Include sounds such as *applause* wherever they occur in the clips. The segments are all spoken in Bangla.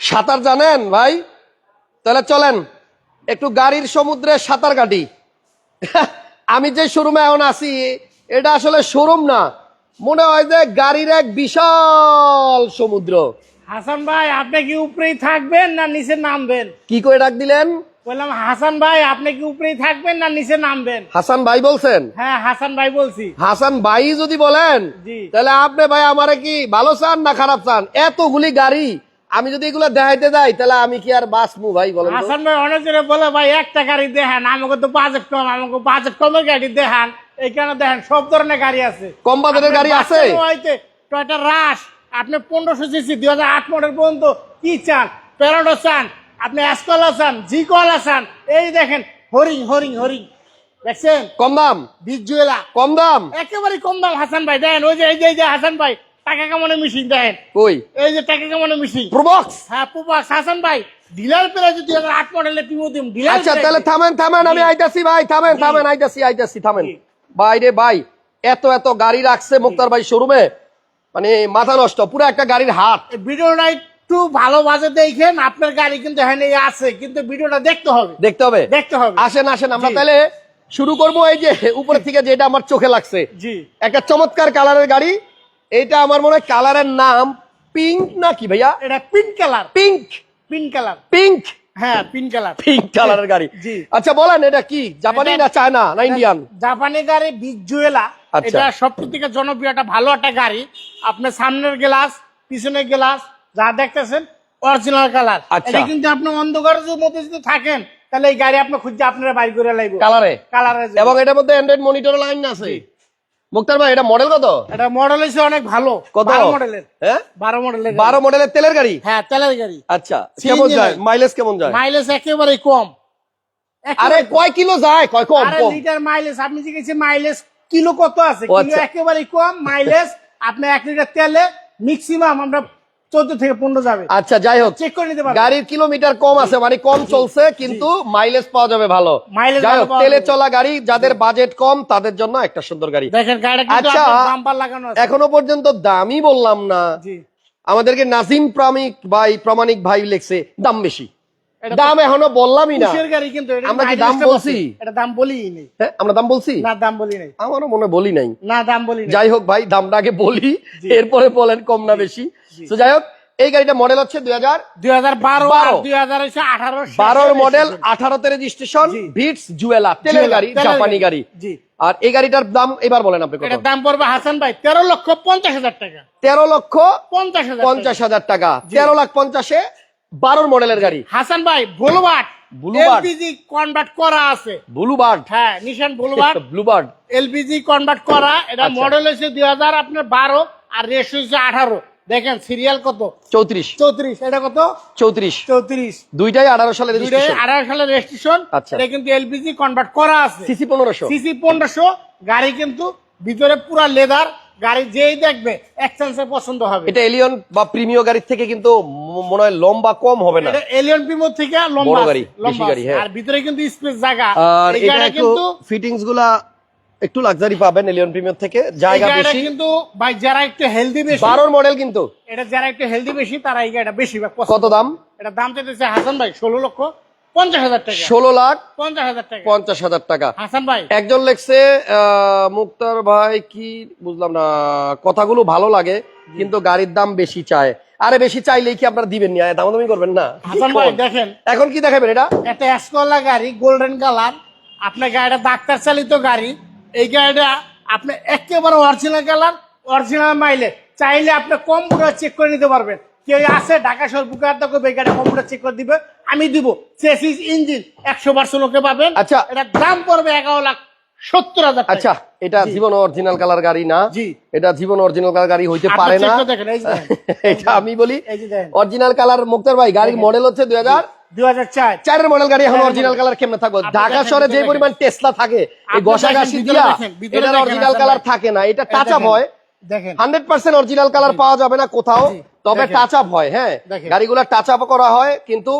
সাঁতার জানেন ভাই? তাহলে চলেন একটু গাড়ির সমুদ্রে সাঁতার কাটি। *laughs* আমি যে শোরুমে এখন আছি এটা আসলে শোরুম না মনে হয় যে গাড়ির এক বিশাল সমুদ্র। হাসান ভাই আপনি কি উপরেই থাকবেন না নিচে নামবেন? কি করে ডাক দিলেন? বললাম হাসান ভাই আপনি কি উপরেই থাকবেন না নিচে নামবেন? হাসান ভাই বলছেন? হ্যাঁ হাসান ভাই বলছি। হাসান ভাই যদি বলেন তাহলে আপনি ভাই আমারে কি ভালো চান না খারাপ চান? এতগুলি গাড়ি আমি যদি এগুলো দেখাইতে যাই তাহলে আমি কি আর বাঁচবো ভাই বলেন হাসান ভাই অনেক জনে বলে ভাই একটা গাড়ি দেখান আমাকে তো বাজেট কম আমাকে বাজেট কমের গাড়ি দেখান। এইখানে দেখেন সব ধরনের গাড়ি আছে। কম বাজারের গাড়ি আছে? টয়টা রাশ আপনি পনেরোশো সিসি দুই হাজার আট মডেল পর্যন্ত কি চান? প্যারাডো চান আপনি এসকলা চান জি কলা চান এই দেখেন হরিং হরিং হরিং দেখছেন? কম দাম? বিগ কম দাম? একেবারে কম দাম হাসান ভাই দেখেন ওই যে এই যে হাসান ভাই টাকা কামানো মেশিন দেখেন। কই? এই যে টাকা কামানো মেশিন প্রবক্স হ্যাঁ পুপাস হাসান ভাই ডিলার প্রাইস দুই হাজার আট মডেলের পিমো দিম ডিলার আচ্ছা তাহলে থামেন থামেন আমি। আইতাছি ভাই থামেন থামেন আইতাছি আইতাছি থামেন। জি। ভাই রে ভাই এত এত গাড়ি রাখছে মুক্তার ভাই শোরুমে মানে মাথা নষ্ট পুরো একটা গাড়ির হাট। ভিডিওটা একটু ভালো বাজে দেখেন আপনার গাড়ি কিন্তু এখানে আছে কিন্তু ভিডিওটা দেখতে হবে। দেখতে হবে? দেখতে হবে। আসেন আসেন আমরা তাহলে শুরু করব এই যে উপরের *laughs* থেকে যেটা আমার চোখে লাগছে। জি। একটা চমৎকার কালারের গাড়ি এটা আমার মনে হয় কালারের নাম পিঙ্ক নাকি ভাইয়া? এটা pink colour pink. Pink colour pink. হ্যাঁ পিঙ্ক কালার পিঙ্ক কালারের গাড়ি। আচ্ছা বলেন এটা কি? জাপানি না চায়না? না ইন্ডিয়ান? জাপানি গাড়ি বিগ জুয়েলা আচ্ছা। এটা সব থেকে জনপ্রিয় একটা ভালো একটা গাড়ি। আপনার সামনের গ্লাস পিছনের গ্লাস যা দেখতেছেন অরিজিনাল কালার আচ্ছা। এটা কিন্তু আপনি অন্ধকারের মধ্যে যদি থাকেন। তাহলে এই গাড়ি আপনি খুঁজে আপনারা বাইর করে লাগবে কালারে। কালারের এবং এটার মধ্যে অ্যান্ড্রয়েড মনিটর লাইন আছে। মুক্তার ভাই এটা মডেল কত? এটা মডেল অনেক ভালো। কত? মডেলের হ্যাঁ? মডেলের বারো মডেলের তেলের গাড়ি? হ্যাঁ তেলের গাড়ি। আচ্ছা কেমন যায়? মাইলেজ কেমন যায়? মাইলেজ একেবারে কম। আরে কয় কিলো যায়? কয় কম আরে লিটার মাইলেজ আপনি জিজ্ঞেস মাইলেজ কিলো কত আছে? কিলো আচ্ছা। একেবারে কম মাইলেজ আপনি এক লিটার তেলে ম্যাক্সিমাম আমরা চোদ্দ থেকে পনেরো যাবে। আচ্ছা যাই হোক। চেক করে নিতে পারবেন গাড়ির কিলোমিটার কম আছে মানে কম চলছে কিন্তু মাইলেজ পাওয়া যাবে ভালো। যাই হোক তেলে চলা গাড়ি যাদের বাজেট কম তাদের জন্য একটা সুন্দর গাড়ি। দেখেন গাড়িটা কিন্তু আচ্ছা, বাম্পার লাগানো আছে। এখনও পর্যন্ত দামই বললাম না। আমাদেরকে নাজিম প্রামিক ভাই প্রামাণিক ভাই লিখছে দাম বেশি। দাম এখনও বললামই না। গাড়ি কিন্তু আমরা কি দাম বলছি? এটা দাম বলি নেই। হ্যাঁ আমরা দাম বলছি? না দাম বলি নাই। আমারও মনে বলি নাই। না দাম বলি নাই। যাই হোক ভাই দামটা আগে বলি এরপরে বলেন কম না বেশি। তো যাই হোক এই গাড়িটা মডেল হচ্ছে দুই হাজার দুই হাজার বারো বারো। দুই হাজার আঠারো বারোর মডেল আঠারোতে রেজিস্ট্রেশন ভিটস জুয়েলা তেলের গাড়ি জাপানি গাড়ি। আর এই গাড়িটার দাম এবার বলেন আপনি এটার দাম পড়বে হাসান ভাই তেরো লক্ষ পঞ্চাশ হাজার টাকা। তেরো লক্ষ পঞ্চাশ হাজার পঞ্চাশ হাজার টাকা। তেরো লাখ পঞ্চাশে বারোর মডেলের গাড়ি। হাসান ভাই বুলবার্ড। এলপিজি কনভার্ট করা আছে। ব্লুবার্ড হ্যাঁ Nissan bluebird bluebird LPG convert করা এটা আচ্ছা। মডেল হচ্ছে দুই হাজার আপনার বারো আর রেস হচ্ছে আঠারো। দেখেন সিরিয়াল কত? চৌত্রিশ। চৌত্রিশ এটা কত? চৌত্রিশ। চৌত্রিশ। দুইটাই আঠারো সালের আঠারো সালের রেজিস্ট্রেশন আচ্ছা। এটা কিন্তু এলপিজি কনভার্ট করা আছে। সিসি পনেরোশো। সিসি পনেরোশো গাড়ি কিন্তু ভিতরে পুরা লেদার গাড়ি যেই দেখবে এক চান্সে পছন্দ হবে। এটা এলিয়ন বা প্রিমিয় গাড়ির থেকে কিন্তু মনে হয় লম্বা কম হবে না। এটা এলিয়ন প্রিমো থেকে লম্বা গাড়ি, বেশি গাড়ি, হ্যাঁ। আর ভিতরে কিন্তু স্পেস জায়গা। আর এই এটা কিন্তু ফিটিংসগুলা একটু লাক্সারি পাবেন এলিয়ন প্রিমিয়ার থেকে। জায়গা বেশি। কিন্তু ভাই যারা একটু হেলদি বেশি বারোর মডেল কিন্তু। এটা যারা একটু হেলদি বেশি তারা এই গাড়িটা বেশি কত দাম? এটা দাম চাইতেছে হাসান ভাই ষোলো লক্ষ। পঞ্চাশ হাজার টাকা। ষোলো লাখ পঞ্চাশ হাজার টাকা। পঞ্চাশ হাজার টাকা। হাসান ভাই। একজন লেখছে মুক্তার ভাই কি বুঝলাম না কথাগুলো ভালো লাগে কিন্তু গাড়ির দাম বেশি চায়। আরে বেশি চাইলেই কি আপনারা দিবেন না? দামাদামি করবেন না। হাসান ভাই দেখেন। এখন কি দেখাবেন এটা? একটা এসকলা গাড়ি গোল্ডেন কালার আপনার গাড়িটা ডাক্তার চালিত গাড়ি। এই গাড়িটা আপনি একেবারে অরিজিনাল কালার অরিজিনাল মাইলে চাইলে আপনি কম্পিউটার চেক করে নিতে পারবেন। কেউ আছে ঢাকা বুকার দেখো এই গাড়ি কম্পিউটার চেক করে দিবে। আমি দিব। চেসিস ইঞ্জিন একশো পার্সেন্ট লোকে পাবেন। আচ্ছা। এটা দাম পড়বে এগারো লাখ সত্তর হাজার আচ্ছা এটা জীবন অরিজিনাল কালার গাড়ি না। এটা জীবন অরিজিনাল কালার গাড়ি হইতে পারে না। এটা *laughs* আমি বলি। অরিজিনাল কালার মুক্তার ভাই গাড়ির মডেল হচ্ছে দুই হাজার চারের মডেল গাড়ি এখন অরিজিনাল কালার কেমনে থাকবে? আপনি ঢাকা শহরে যে পরিমাণ টেসলা থাকে এই দিয়া এটার অরিজিনাল কালার থাকে না এটা টাচ আপ দেখেন, হয়। হান্ড্রেড পার্সেন্ট অরিজিনাল কালার পাওয়া যাবে না কোথাও তবে। টাচ আপ হয় হ্যাঁ। গাড়িগুলো টাচ আপ করা হয় কিন্তু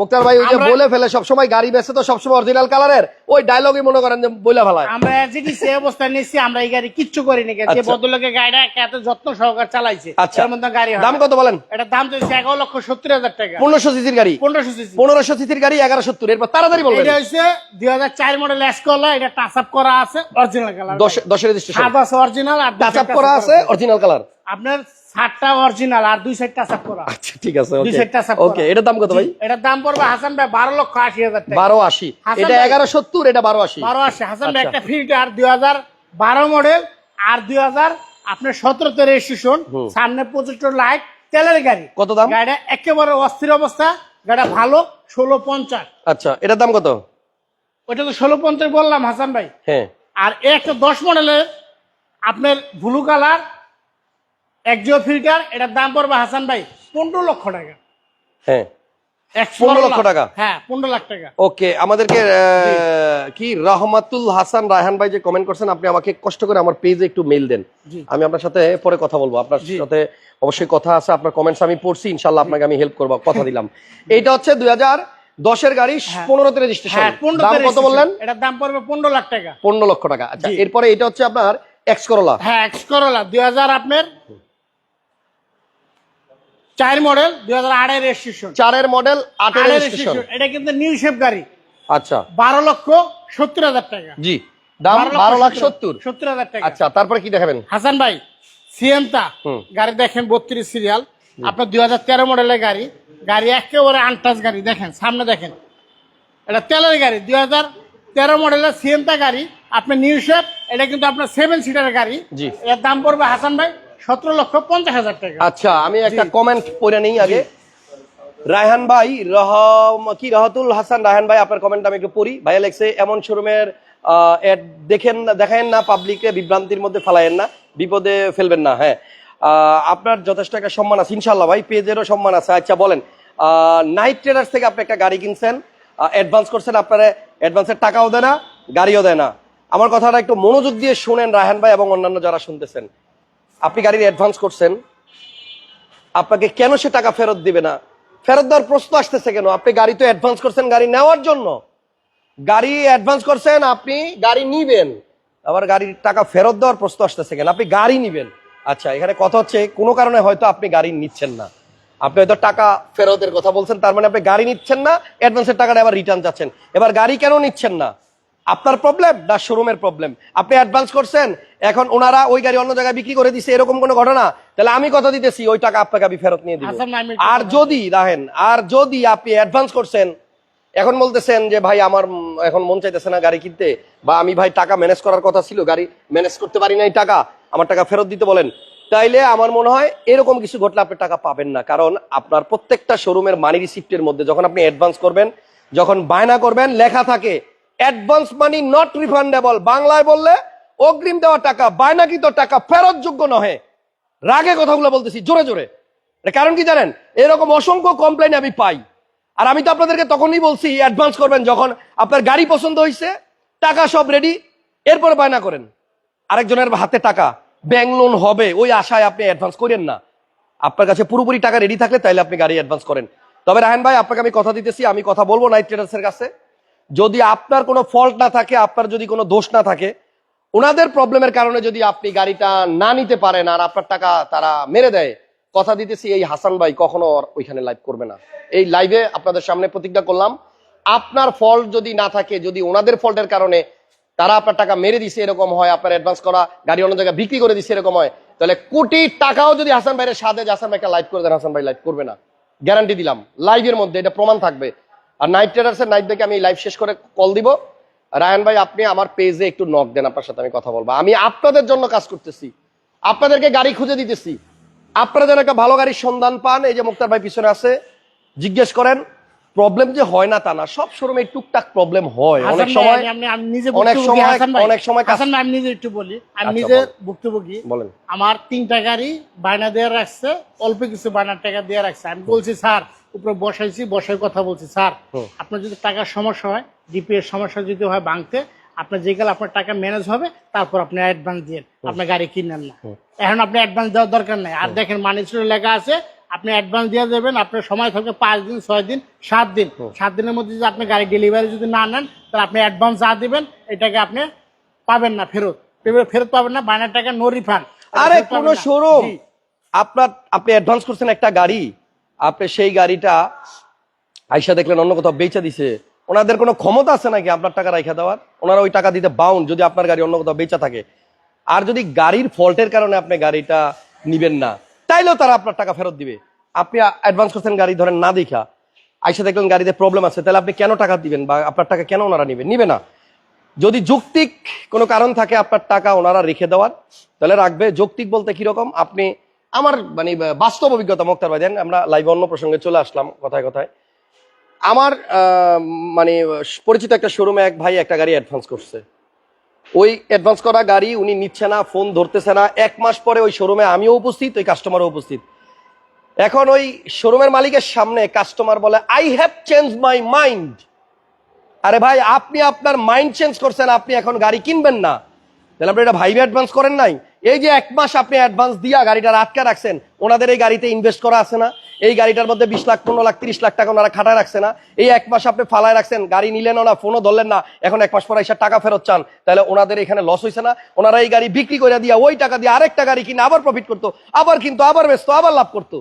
মুক্তার ভাই ওই যে বলে ফেলে সবসময় গাড়ি বেচে তো সবসময় অরিজিনাল কালারের ওই ডায়লগই মনে করেন যে বলে ফেলায়। আমরা যেটি সে অবস্থায় নিচ্ছি আমরা এই গাড়ি কিচ্ছু করিনি যে আচ্ছা। ভদ্রলোকের গাড়িটা এত যত্ন সহকার চালাইছে আচ্ছা। এর মধ্যে গাড়ি দাম কত বলেন? এটার দাম চলছে এগারো লক্ষ সত্তর হাজার টাকা। পনেরোশো সিসির গাড়ি। পনেরোশো সিসি। পনেরোশো সিসির গাড়ি এগারো সত্তর। এরপর তাড়াতাড়ি বলবেন। এটা হচ্ছে দুই হাজার চার মডেল এসকলা এটা টাচ আপ করা আছে অরিজিনাল কালার দশ দশের রেজিস্ট্রেশন সাত আছে অরিজিনাল আর টাচ আপ করা আছে অরিজিনাল কালার আপনার সাতটা অরিজিনাল আর দুই সাইড টাচ করা। আচ্ছা ঠিক আছে দুই ওকে সাইড ওকে এটার দাম কত ভাই? এটার দাম পড়বে হাসান ভাই বারো লক্ষ আশি হাজার টাকা। বারো আশি। এটা এগারো সত্তর এটা বারো আশি। বারো আশি। হাসান ভাই আচ্ছা। একটা ফিল্টার দুই হাজার বারো মডেল আর দুই হাজার আপনার সতেরোতে রেজিস্ট্রেশন সামনে প্রচুর লাইট তেলের গাড়ি। কত দাম? গাড়িটা একেবারে অস্থির অবস্থা। গাড়িটা ভালো ষোলো পঞ্চাশ। আচ্ছা এটার দাম কত? ওইটা তো ষোলো পঞ্চাশ বললাম হাসান ভাই। হ্যাঁ। আর একটা দশ মডেলের আপনার ব্লু কালার একজিও ফিল্টার এটার দাম পড়বে হাসান ভাই পনেরো লক্ষ টাকা। হ্যাঁ। একশো 15 লক্ষ টাকা? হ্যাঁ পনেরো লাখ টাকা। ওকে আমাদেরকে কি রহমাতুল হাসান রায়হান ভাই যে কমেন্ট করছেন আপনি আমাকে কষ্ট করে আমার পেজে একটু মেল দেন। আমি আপনার সাথে পরে কথা বলব। আপনার সাথে অবশ্যই কথা আছে আপনার কমেন্টস আমি পড়ছি ইনশাল্লাহ আপনাকে আমি হেল্প করব কথা দিলাম। এইটা হচ্ছে দুই হাজার দশের গাড়ি পনেরোতে রেজিস্ট্রেশন হ্যাঁ পনেরো দাম কত বললেন? এটার দাম পড়বে পনেরো লাখ টাকা। পনেরো লক্ষ টাকা। আচ্ছা এরপরে এটা হচ্ছে আপনার এক্স করোলা হ্যাঁ এক্স করোলা দুই হাজার আপনার চার মডেল দুই হাজার আড়াই রেজিস্ট্রেশন চারের মডেল আটের রেজিস্ট্রেশন এটা কিন্তু নিউ শেপ গাড়ি। আচ্ছা। বারো লক্ষ সত্তর হাজার টাকা। জি দাম বারো লাখ সত্তর। সত্তর। হাজার টাকা। আচ্ছা তারপরে কি দেখাবেন? হাসান ভাই হুম। গাড়ি দেখেন বত্রিশ সিরিয়াল আপনার দুই হাজার তেরো মডেলের গাড়ি। গাড়ি একেবারে আনটাচ গাড়ি দেখেন সামনে দেখেন। এটা তেলের গাড়ি দুই হাজার তেরো মডেলের সিএমটা গাড়ি। আপনার নিউ শেপ এটা কিন্তু আপনার সেভেন সিটারের গাড়ি। জি। এর দাম পড়বে হাসান ভাই সতেরো লক্ষ পঞ্চাশ হাজার টাকা। আচ্ছা আমি একটা কমেন্ট পড়ে নেই আগে। রায়হান ভাই রহম কি রহতুল হাসান রায়হান ভাই আপনার কমেন্ট আমি একটু পড়ি। ভাইয়া লেখছে এমন শোরুমের অ্যাড দেখেন না দেখায়েন না পাবলিকে বিভ্রান্তির মধ্যে ফেলায়েন না বিপদে ফেলবেন না হ্যাঁ। আপনার যথেষ্ট একটা সম্মান আছে ইনশাল্লাহ ভাই পেজেরও সম্মান আছে। আচ্ছা বলেন নাইট ট্রেডার্স থেকে আপনি একটা গাড়ি কিনছেন অ্যাডভান্স করছেন আপনারা অ্যাডভান্সের টাকাও দেয় না গাড়িও দেয় না। আমার কথাটা একটু মনোযোগ দিয়ে শুনেন রায়হান ভাই এবং অন্যান্য যারা শুনতেছেন। আপনি গাড়ির অ্যাডভান্স করছেন, আপনাকে কেন সে টাকা ফেরত দিবে না? ফেরত দেওয়ার প্রশ্ন আসতেছে কেন? আপনি গাড়ি তো অ্যাডভান্স করছেন গাড়ি নেওয়ার জন্য। গাড়ি অ্যাডভান্স করছেন, আপনি গাড়ি নিবেন। আবার গাড়ির টাকা ফেরত দেওয়ার প্রশ্ন আসতেছে কেন? আপনি গাড়ি নিবেন। আচ্ছা এখানে কথা হচ্ছে, কোনো কারণে হয়তো আপনি গাড়ি নিচ্ছেন না। আপনি হয়তো টাকা ফেরতের কথা বলছেন, তার মানে আপনি গাড়ি নিচ্ছেন না অ্যাডভান্সের টাকাটা আবার রিটার্ন যাচ্ছেন। এবার গাড়ি কেন নিচ্ছেন না? আপনার প্রবলেম না শোরুমের প্রবলেম আপনি অ্যাডভান্স করছেন এখন ওনারা ওই গাড়ি অন্য জায়গায় বিক্রি করে দিছে এরকম কোনো ঘটনা? তাহলে আমি কথা দিতেছি ওই টাকা আপনাকে আমি ফেরত নিয়ে দিব। আর যদি রাহেন আর যদি আপনি অ্যাডভান্স করছেন এখন বলতেছেন যে ভাই আমার এখন মন চাইতেছে না গাড়ি কিনতে বা আমি ভাই টাকা ম্যানেজ করার কথা ছিল গাড়ি ম্যানেজ করতে পারি নাই টাকা আমার টাকা ফেরত দিতে বলেন। তাইলে আমার মনে হয় এরকম কিছু ঘটলে আপনি টাকা পাবেন না কারণ আপনার প্রত্যেকটা শোরুমের মানি রিসিপ্টের মধ্যে যখন আপনি অ্যাডভান্স করবেন যখন বায়না করবেন লেখা থাকে অ্যাডভান্স মানি নট রিফান্ডেবল। বাংলায় বললে অগ্রিম দেওয়া টাকা, বায়নাকৃত টাকা ফেরতযোগ্য নহে। রাগে কথাগুলো বলতেছি, জোরে জোরে। কারণ কি জানেন? এরকম অসংখ্য কমপ্লেন আমি পাই। আর আমি তো আপনাদেরকে তখনই বলছি অ্যাডভান্স করবেন যখন আপনার গাড়ি পছন্দ হয়েছে টাকা সব রেডি এরপরে বায়না করেন। আরেকজনের হাতে টাকা ব্যাংক লোন হবে, ওই আশায় আপনি অ্যাডভান্স করেন না। আপনার কাছে পুরোপুরি টাকা রেডি থাকলে তাইলে আপনি গাড়ি অ্যাডভান্স করেন। তবে রাহান ভাই, আপনাকে আমি কথা দিতেছি, আমি কথা বলব নাইট ট্রেডার্সের কাছে। যদি আপনার কোনো ফল্ট না থাকে, আপনার যদি কোনো দোষ না থাকে, ওনাদের প্রবলেমের কারণে যদি আপনি গাড়িটা না নিতে পারেন আর আপনার টাকা তারা মেরে দেয়, কথা দিতেছি এই হাসান ভাই কখনো ওইখানে লাইভ করবে না। এই লাইভে আপনাদের সামনে প্রতিজ্ঞা করলাম, আপনার ফল্ট যদি না থাকে, যদি ওনাদের ফল্টের কারণে তারা আপনার টাকা মেরে দিছে, এরকম হয়, আপনার অ্যাডভান্স করা, গাড়ি অন্য জায়গায় বিক্রি করে দিছে, এরকম হয়, তাহলে কোটি টাকাও যদি হাসান ভাইয়ের সাথে হাসান ভাই একটা লাইভ করে দেন, হাসান ভাই লাইভ করবে না। গ্যারান্টি দিলাম লাইভের মধ্যে এটা প্রমাণ থাকবে। আর নাইট ট্রেডার্সের নাইট দেখে আমি লাইভ শেষ করে কল দিব। রায়ন ভাই আপনি আমার পেজে একটু নক দেন আপনার সাথে আমি কথা বলব। আমি আপনাদের জন্য কাজ করতেছি। আপনাদেরকে গাড়ি খুঁজে দিতেছি। আপনারা যেন একটা ভালো গাড়ির সন্ধান পান। এই যে মুক্তার ভাই পিছনে আছে জিজ্ঞেস করেন প্রবলেম যে হয় না তা না সব শোরুমে টুকটাক প্রবলেম হয়। অনেক সময় আমি- আমি আমি নিজে অনেক সময়- অনেক সময় হাসান ভাই, আমি নিজে একটু বলি। আমি আচ্ছা, নিজে ভুক্তভোগী। বলেন। আমার তিনটা গাড়ি বায়না দিয়ে রাখছে অল্প কিছু বায়নার টাকা দিয়ে রাখছে। আমি বলছি স্যার উপরে বসাইছি বসাই কথা বলছি স্যার আপনার যদি টাকার সমস্যা হয় ডিপি এর সমস্যা যদি হয় ভাঙতে আপনার যে গেলে আপনার টাকা ম্যানেজ হবে তারপর আপনি অ্যাডভান্স দিয়ে আপনার গাড়ি কিনেন না। এখন আপনি অ্যাডভান্স দেওয়ার দরকার নাই। আর দেখেন মানি লেখা আছে আপনি অ্যাডভান্স দিয়ে দেবেন আপনার সময় থাকবে পাঁচ দিন ছয় দিন সাত দিন। সাত দিনের মধ্যে যদি আপনি গাড়ি ডেলিভারি যদি না নেন তাহলে আপনি অ্যাডভান্স যা দিবেন এটাকে আপনি পাবেন না ফেরত। ফেরত- ফেরত পাবেন না বাইনার টাকা নো রিফান্ড আরে কোন শোরুম আপনার আপনি অ্যাডভান্স করছেন একটা গাড়ি আপনি সেই গাড়িটা আইসা দেখলেন অন্য কোথাও বেচা দিছে। ওনাদের কোনো ক্ষমতা আছে নাকি আপনার টাকা রাইখা দেওয়ার? ওনারা ওই টাকা দিতে বাউন্ড যদি আপনার গাড়ি অন্য কোথাও বেচা থাকে। আর যদি গাড়ির ফল্টের কারণে আপনি গাড়িটা নিবেন না, তাইলেও তারা আপনার টাকা ফেরত দিবে। আপনি অ্যাডভান্স করছেন গাড়ি ধরেন না দেখা। আইসা দেখলেন গাড়িতে প্রবলেম আছে, তাহলে আপনি কেন টাকা দিবেন বা আপনার টাকা কেন ওনারা নিবেন নিবে না। যদি যৌক্তিক কোনো কারণ থাকে আপনার টাকা ওনারা রেখে দেওয়ার, তাহলে রাখবে। যৌক্তিক বলতে কীরকম? আপনি আমার মানে বাস্তব অভিজ্ঞতা, মোক্তার ভাই, দেন আমরা লাইভ অন্য প্রসঙ্গে চলে আসলাম কথায় কথায়। আমার মানে পরিচিত একটা শোরুমে এক ভাই একটা গাড়ি অ্যাডভান্স করছে। ওই অ্যাডভান্স করা গাড়ি উনি নিচ্ছে না ফোন ধরতেছে না। এক মাস পরে ওই শোরুমে আমিও উপস্থিত, ওই কাস্টমারও উপস্থিত। এখন ওই শোরুমের মালিকের সামনে কাস্টমার বলে I have change my mind আরে ভাই, আপনি আপনার মাইন্ড চেঞ্জ করছেন, আপনি এখন গাড়ি কিনবেন না। তাহলে আপনি এটা ভাইবে অ্যাডভান্স করেন নাই? এই যে এক মাস আপনি অ্যাডভান্স দিয়া গাড়িটা আটকা রাখছেন, ওনাদের এই গাড়িতে ইনভেস্ট করা আছে না। এই গাড়িটার মধ্যে বিশ লাখ, পনেরো লাখ, তিরিশ লাখ টাকা ওনারা খাটায় রাখছে না। এই এক মাস আপনি ফালায় রাখছেন, গাড়ি নিলেন না ফোনও ধরলেন না, এখন এক মাস পরে এসে টাকা ফেরত চান। তাহলে ওনাদের এখানে লস হয়েছে না। ওনারা এই গাড়ি বিক্রি করে দিয়া ওই টাকা দিয়ে আরেকটা গাড়ি কিনে আবার প্রফিট করতো, আবার কিন্তু, আবার ব্যস্ত, আবার লাভ করতো।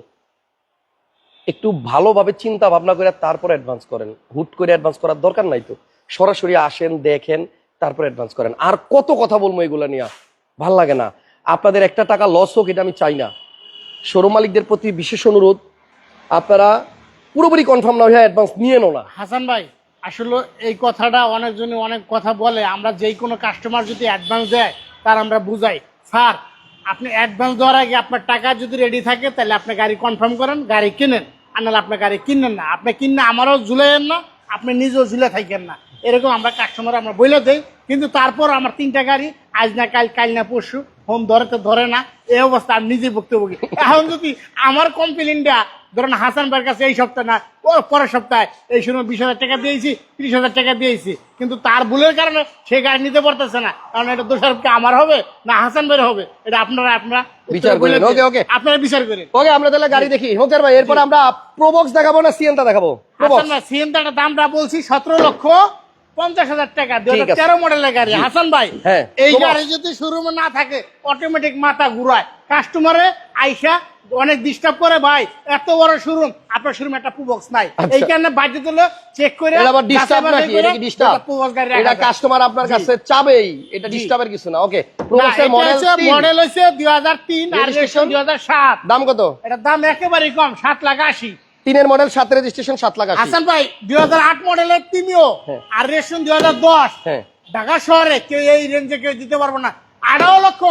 একটু ভালোভাবে চিন্তা ভাবনা করে তারপর অ্যাডভান্স করেন। হুট করে অ্যাডভান্স করার দরকার নাই তো। সরাসরি আসেন, দেখেন, তারপর অ্যাডভান্স করেন। আর কত কথা বলব এগুলো নিয়ে? ভালো লাগে না। আপনাদের একটা টাকা লস হোক, এটা আমি চাই না। শোরুম মালিকদের প্রতি বিশেষ অনুরোধ। আপনারা পুরোপুরি কনফার্ম না হয়ে অ্যাডভান্স নিয়ে নো না। হাসান ভাই, আসলে এই কথাটা অনেকজনে অনেক কথা বলে। আমরা যেই কোনো কাস্টমার যদি অ্যাডভান্স দেয়, তার আমরা বুঝাই। স্যার, আপনি অ্যাডভান্স দেওয়ার আগে আপনার টাকা যদি রেডি থাকে, তাহলে আপনি গাড়ি কনফার্ম করেন, গাড়ি কিনেন। আর নাহলে আপনি গাড়ি কিনেন না। আপনি কিনে আমারও ঝুলেন না, আপনি নিজেও ঝুলে থাকেন না। এরকম আমরা কাস্টমার আমরা বলে দেই। কিন্তু তারপর আমার তিনটা গাড়ি, আজ না কাল কাল না পরশু। ফোন ধরে তো ধরে না এই অবস্থা আমি নিজে ভুক্তভোগী। এখন যদি আমার কমপ্লেনটা ধরেন হাসান ভাইয়ের কাছে এই সপ্তাহে না ও পরের সপ্তাহে এই সময় বিশ হাজার টাকা দিয়েছি ত্রিশ হাজার টাকা দিয়েছি কিন্তু তার ভুলের কারণে সে গাড়ি নিতে পারতেছে না কারণ এটা দোষারোপ কি আমার হবে না হাসান ভাইয়ের হবে? এটা আপনারা আপনারা বিচার করেন। ওকে, ওকে। আপনারা বিচার করেন। ওকে আমরা তাহলে গাড়ি দেখি। হোকার ভাই এরপর আমরা প্রবক্স দেখাবো না সিএনটা দেখাবো? প্রবক্স হাসান ভাই সিএনটার দামটা বলছি সতেরো লক্ষ পঞ্চাশ হাজার টাকা। তেরো মডেলের গাড়ি। হাসান ভাই হ্যাঁ, এই গাড়ি যদি শোরুমে না থাকে অটোমেটিক মাথা ঘুরায়। কাস্টমারে আইসা অনেক ডিস্টার্ব করে ভাই এত বড় শোরুম আপনার শোরুমে একটা পুবক্স নাই। আচ্ছা। এই কারণে বাজে তুলে চেক করে আবার ডিস্টার্ব নাকি? এটা কি ডিস্টার্ব পুবক্স গাড়ি এটা কাস্টমার আপনার কাছে চাবেই। এটা ডিস্টার্বের কিছু না। ওকে না, প্রবক্সের মডেল মডেল হাজার তিন আর Registration? দুই হাজার সাত। দাম কত? এটার দাম একেবারে কম সাত লাখ আশি। তিনের মডেল সাত রেজিস্ট্রেশন সাত লাখ আশি। হাসান ভাই দুই হাজার আট মডেলের তিনিও হ্যাঁ। আর রেশন দুই হ্যাঁ। ঢাকা শহরে কেউ এই রেঞ্জে কেউ দিতে পারব না। আঠারো লক্ষ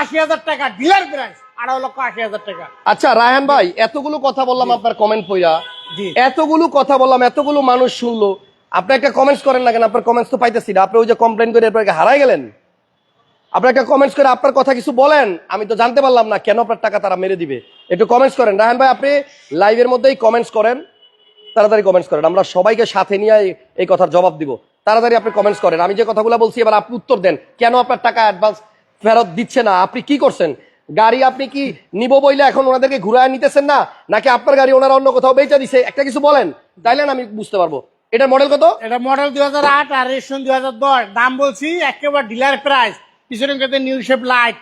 আশি হাজার টাকা ডিলার প্রাইস আঠারো লক্ষ আশি হাজার টাকা। আচ্ছা রায়হান ভাই এতগুলো কথা বললাম আপনার কমেন্ট পইরা। জি। এতগুলো কথা বললাম এতগুলো মানুষ শুনলো। আপনি একটা কমেন্টস করেন না কেন? আপনার কমেন্টস তো পাইতেছি না। আপনি ওই যে কমপ্লেন করে এরপর হারাই গেলেন? আপনি একটা কমেন্টস করে আপনার কথা কিছু বলেন, আমি তো জানতে পারলাম না কেন আপনার টাকা তারা মেরে দিবে। একটু কমেন্টস করেন। রায়হান ভাই, আপনি লাইভের মধ্যেই কমেন্টস করেন। তাড়াতাড়ি কমেন্টস করেন। আমরা সবাইকে সাথে নিয়ে এই- কথার জবাব দিব। তাড়াতাড়ি আপনি কমেন্টস করেন। আমি যে কথাগুলো বলছি, এবার আপনি উত্তর দেন। কেন আপনার টাকা অ্যাডভান্স ফেরত দিচ্ছে না? আপনি কি করছেন? গাড়ি আপনি কি নিব বইলে এখন ওনাদেরকে ঘুরায় নিতেছেন না? নাকি আপনার গাড়ি ওনারা অন্য কোথাও বেচা দিছে? একটা কিছু বলেন। তাইলে আমি বুঝতে পারব। এটার মডেল কত? এটা মডেল দুই হাজার আট আর রেশন দুই দাম বলছি একেবারে ডিলার প্রাইস পিছনে নিউ শেপ লাইট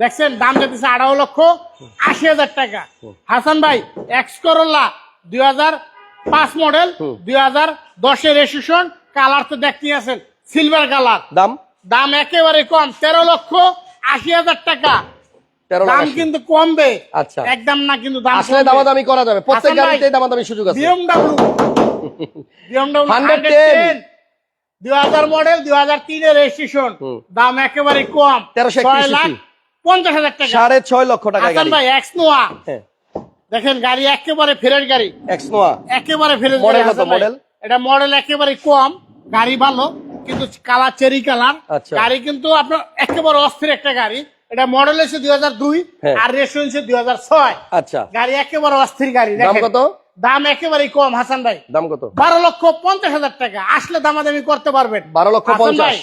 দেখছেন? দাম যাচ্ছে আঠারো লক্ষ আশি হাজার টাকা। হাসান ভাই এক্স করোলা দুই হাজার পাঁচ মডেল দুই হাজার দশের রেজিস্ট্রেশন কালার তো দেখতে আছেন সিলভার কালার দাম? দাম একেবারে কম তেরো লক্ষ আশি হাজার টাকা। দাম কিন্তু কমবে। আচ্ছা। একদম না কিন্তু দাম আসলে দামাদামি করা যাবে। প্রত্যেক গাড়িতে দামাদামি সুযোগ আছে। বিএমডাব্লিউ বিএমডাব্লিউ 110 দুই হাজার মডেল দুই হাজার তিনের রেজিস্ট্রেশন দাম একেবারে কম। 1361 লাখ পঞ্চাশ হাজার টাকা। সাড়ে ছয় লক্ষ টাকা ভাই এক্স নোয়া হ্যাঁ। দেখেন গাড়ি একেবারে ফেরের গাড়ি। এক্স নোয়া একেবারে ফেরের কত, হাসান এটা মডেল একেবারে কম গাড়ি ভালো কিন্তু কালার চেরি কালার। আচ্ছা। গাড়ি কিন্তু আপনার একেবারে অস্থির একটা গাড়ি। এটা মডেল এসে দুই হাজার দুই হ্যাঁ। আর হচ্ছে দুই হাজার ছয়। আচ্ছা। গাড়ি একেবারে অস্থির গাড়ি দাম কত? দাম একেবারেই কম হাসান ভাই। দাম কত? বারো লক্ষ পঞ্চাশ হাজার টাকা। আসলে দামাদামি করতে পারবেন। বারো লক্ষ পঞ্চাশ।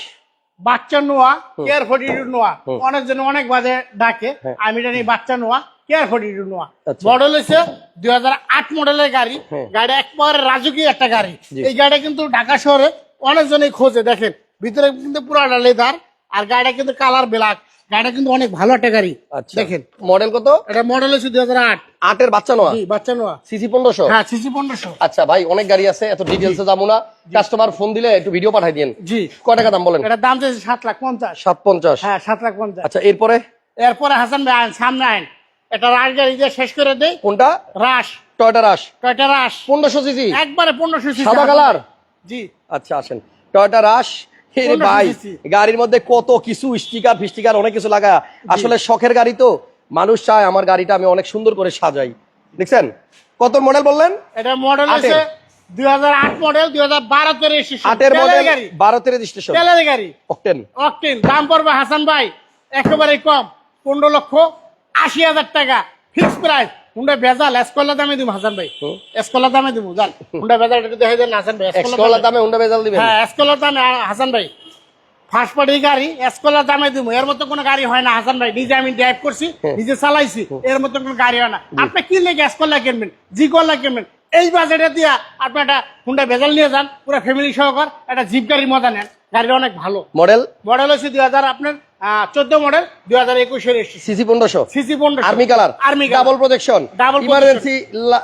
বাচ্চা Noah care forty two Noah. অনেকজন অনেক বাজে ডাকে হ্যাঁ। আমি জানি বাচ্চা Noah care forty two Noah. আচ্ছা। মডেল হচ্ছে দুই হাজার আট মডেলের গাড়ি। হ্যাঁ। গাড়ি একবারে রাজকীয় একটা গাড়ি। এই গাড়িটা কিন্তু ঢাকা শহরে অনেকজনই খোঁজে দেখেন। ভিতরে কিন্তু পুরাটা লেদার আর গাড়িটা কিন্তু কালার ব্ল্যাক গাড়িটা কিন্তু অনেক ভালো একটা গাড়ি। আচ্ছা। দেখেন। মডেল কত? এটা মডেল হচ্ছে দুই হাজার আট। আটের বাচ্চা নোয়া বাচ্চা নোয়া সিসি পনেরোশো? হ্যাঁ সিসি পনেরোশো। আচ্ছা ভাই অনেক গাড়ি আছে এত ডিটেলসে যাব না। কাস্টমার ফোন দিলে একটু ভিডিও পাঠাই দিন জি। কয় টাকা দাম বলেন? এটার দাম চাইছে সাত লাখ পঞ্চাশ। সাত পঞ্চাশ। হ্যাঁ সাত লাখ পঞ্চাশ। আচ্ছা এরপরে? এরপরে হাসান ভাই আইন সামনে আইন। এটা রাশ গাড়ি দিয়ে শেষ করে দেই। কোনটা? রাশ। টয়টা রাশ কয়টা রাশ পনেরোশো সিসি? একবারে পনেরোশো সাদা কালার? জি। আচ্ছা আসেন। টয়টা রাশ রে 1500 ভাই গাড়ির মধ্যে কত কিছু স্টিকার ফিস্টিকার অনেক কিছু লাগা। আসলে শখের গাড়ি তো। মানুষ চায় আমার গাড়িটা আমি অনেক সুন্দর করে সাজাই। দেখছেন? কত মডেল বললেন? এটা মডেল আছে দুই হাজার আট মডেল মডেল গাড়ি। বারো তেরো তেলের গাড়ি। অকটেন অকটেন দাম পড়বে হাসান ভাই একেবারে কম। পনেরো লক্ষ আশি হাজার টাকা। ফিক্স প্রাইস হুন্ডা এসকলা দামে দিব হাসান ভাই। এসকলা দামে দিব জান। হুন্ডা ভেজাল একটু দেখে দেন হাসান ভাই। এসকলা দামে হুন্ডা বেজাল দিবেন? হ্যাঁ এসকলার দামে হাসান ভাই। ফার্স্ট পার্টি গাড়ি এসকলার দামে দিব এর মতো কোনো গাড়ি হয় না হাসান ভাই। নিজে আমি ড্রাইভ করছি নিজে চালাইছি এর মতো কোনো গাড়ি হয় না। আপনি কি লেগে এসকলা কিনবেন? জি করলা কিনবেন? এই বাজেটে দিয়া আপনি একটা হুন্ডা ভেজাল নিয়ে যান পুরো ফ্যামিলি সহকার একটা জিপ গাড়ির মজা নেন। গাড়িটা অনেক ভালো। মডেল? মডেল হচ্ছে দুই হাজার আপনার চোদ্দ মডেল দুই হাজার একুশের সিসি পনেরোশো। CC army colour army double projection Double emergency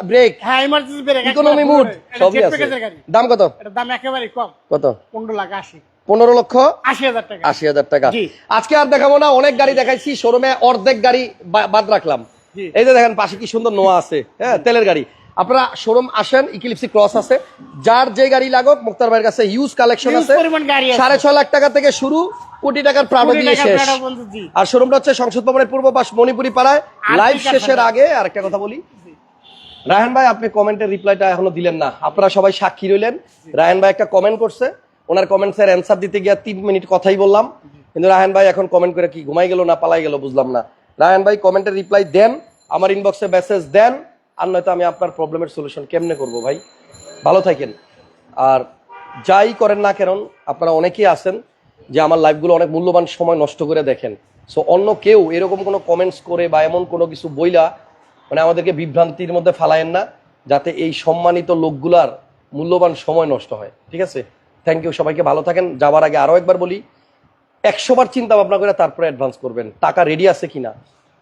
brake হ্যাঁ ইমার্জেন্সি ব্রেক ইকোনমি মুড সবই আছে। দাম কত? এটার দাম একেবারে কম। কত? পনেরো লাখ আশি। পনেরো লক্ষ? আশি হাজার টাকা। আশি হাজার টাকা। আজকে আর দেখাবো না অনেক গাড়ি দেখাইছি শোরুমে অর্ধেক গাড়ি বাদ রাখলাম। এই যে দেখেন পাশে কি সুন্দর নোয়া আছে। হ্যাঁ তেলের গাড়ি। আপনারা শোরুম আসেন ইকিলিপসি ক্রস আছে। যার যে গাড়ি লাগুক মুক্তার ভাইয়ের কাছে ইউজ কালেকশন আছে। সাড়ে ছয় লাখ টাকা থেকে শুরু কোটি টাকার প্রাণো দিয়ে শেষ। আর শোরুমটা হচ্ছে সংসদ ভবনের পূর্ব পাশ মণিপুরি পাড়ায়। লাইভ শেষের আগে আর একটা কথা বলি। রায়হান ভাই আপনি কমেন্টের রিপ্লাইটা এখনও দিলেন না। আপনারা সবাই সাক্ষী রইলেন। রায়হান ভাই একটা কমেন্ট করছে। ওনার কমেন্টসের অ্যান্সার দিতে গিয়ে তিন মিনিট কথাই বললাম। কিন্তু রায়হান ভাই এখন কমেন্ট করে কি ঘুমাই গেল না পালাই গেল বুঝলাম না। রায়হান ভাই কমেন্টের রিপ্লাই দেন। আমার ইনবক্সে মেসেজ দেন। আর নয়তো আমি আপনার প্রবলেমের সলিউশন কেমনে করব ভাই? ভালো থাকেন। আর যাই করেন না কেন, আপনারা অনেকেই আছেন যে আমার লাইফগুলো অনেক মূল্যবান সময় নষ্ট করে দেখেন। সো অন্য কেউ এরকম কোনো কমেন্টস করে বা এমন কোনো কিছু বইলা মানে আমাদেরকে বিভ্রান্তির মধ্যে ফালায়েন না, যাতে এই সম্মানিত লোকগুলার মূল্যবান সময় নষ্ট হয়। ঠিক আছে? থ্যাংক ইউ সবাইকে, ভালো থাকেন। যাওয়ার আগে আরও একবার বলি একশোবার চিন্তা ভাবনা করে তারপরে অ্যাডভান্স করবেন। টাকা রেডি আছে কিনা?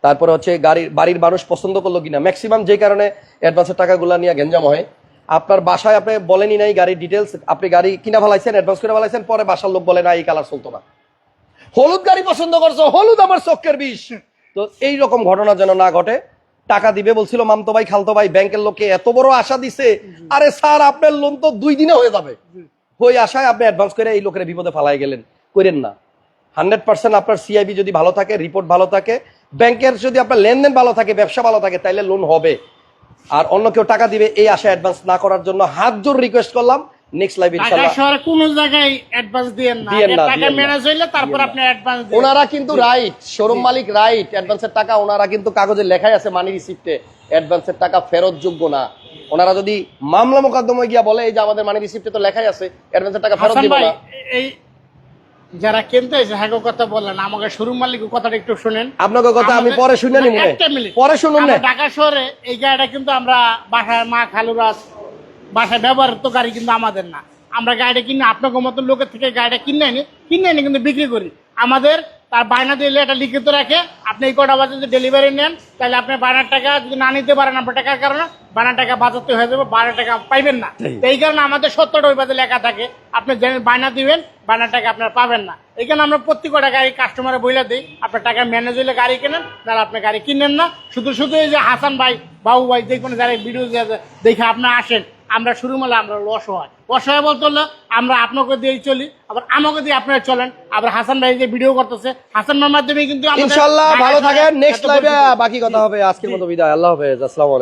তারপরে হচ্ছে গাড়ির, বাড়ির মানুষ পছন্দ করল কিনা। ম্যাক্সিমাম যে কারণে অ্যাডভান্সের টাকাগুলো নিয়ে গেঞ্জাম হয়। আপনার বাসায় আপনি বলেনই নাই গাড়ির ডিটেলস আপনি গাড়ি কিনা ফেলাইছেন অ্যাডভান্স করে ভালাইছেন পরে বাসার লোক বলে, না, এই কালার চলতো না। হলুদ গাড়ি পছন্দ করছ, হলুদ আমার চক্কের বিষ। তো এই রকম ঘটনা যেন না ঘটে। টাকা দিবে বলছিল মামতো ভাই, খালতো ভাই, ব্যাংকের লোকে এত বড় আশা দিছে। আরে স্যার, আপনার লোন তো দুই দিনে হয়ে যাবে। ওই আশায় আপনি অ্যাডভান্স করে এই লোকের বিপদে ফালাই গেলেন। করেন না। হান্ড্রেড পার্সেন্ট আপনার সিআইবি যদি ভালো থাকে রিপোর্ট ভালো থাকে ব্যাংকের যদি আপনার লেনদেন ভালো থাকে ব্যবসা ভালো থাকে তাইলে লোন হবে। আর অন্য কেউ টাকা দিবে এই আশা অ্যাডভান্স না করার জন্য হাত জোর রিকোয়েস্ট করলাম। নেক্সট লাইভ ঢাকা শহরে কোন জায়গায় অ্যাডভান্স দিয়েন না। টাকা ম্যানেজ হইলে তারপর আপনি অ্যাডভান্স দিন ওনারা কিন্তু রাইট শোরুম মালিক রাইট অ্যাডভান্সের টাকা ওনারা কিন্তু কাগজে লেখাই আছে মানি রিসিপ্টে অ্যাডভান্সের টাকা ফেরত যোগ্য না। ওনারা যদি মামলা মোকদ্দমায় গিয়া বলে এই যে আমাদের মানি রিসিপ্টে তো লেখাই আছে অ্যাডভান্সের টাকা ফেরত দিব না। এই যারা কিনতে এসে হ্যাঁ কথা বললেন আমাকে শোরুম মালিক কথাটা একটু শুনেন। আপনাকে কথা আমি পরে শুনে নিব। একটা মিনিট। পরে শুনুন না। ঢাকা শহরে এই গাড়িটা কিন্তু আমরা বাসায় মা খালুরাস বাসায় ব্যবহার তো গাড়ি কিন্তু আমাদের না। আমরা গাড়িটা কিনে আপনাকে মতো লোকের থেকে গাড়িটা কিনে আনি কিনে আনি কিন্তু বিক্রি করি। আমাদের তার বায়না দিলে এটা লিখিত রাখে। আপনি এই কটা বাজার যদি ডেলিভারি নেন তাহলে আপনি বায়নার টাকা যদি না নিতে পারেন আপনার টাকার কারণে বায়নার টাকা বাজাতে হয়ে যাবে বায়নার টাকা পাইবেন না। এই কারণে আমাদের সত্তরটা ওই বাজে লেখা থাকে আপনি জেনে বায়না দিবেন বায়নার টাকা আপনার পাবেন না। এই কারণে আমরা প্রত্যেক কটা গাড়ি কাস্টমারে বইলে দিই আপনার টাকা ম্যানেজ হইলে গাড়ি কেনেন তাহলে আপনি গাড়ি কিনেন না শুধু শুধু এই যে হাসান ভাই বাবু ভাই যে কোনো যারা ভিডিও দেখে আপনি আসেন আমরা শুরু মালে আমরা অসহায় অসহায় বলতে হলো আমরা আপনাকে দিয়েই চলি আবার আমাকে দিয়ে আপনারা চলেন। আবার হাসান ভাই যে ভিডিও করতেছে হাসান ভাইয়ের মাধ্যমে কিন্তু ভালো থাকেন নেক্সট লাইভে বাকি কথা হবে। আজকের মতো বিদায়। আল্লাহ হাফেজ। আসসালামু আলাইকুম।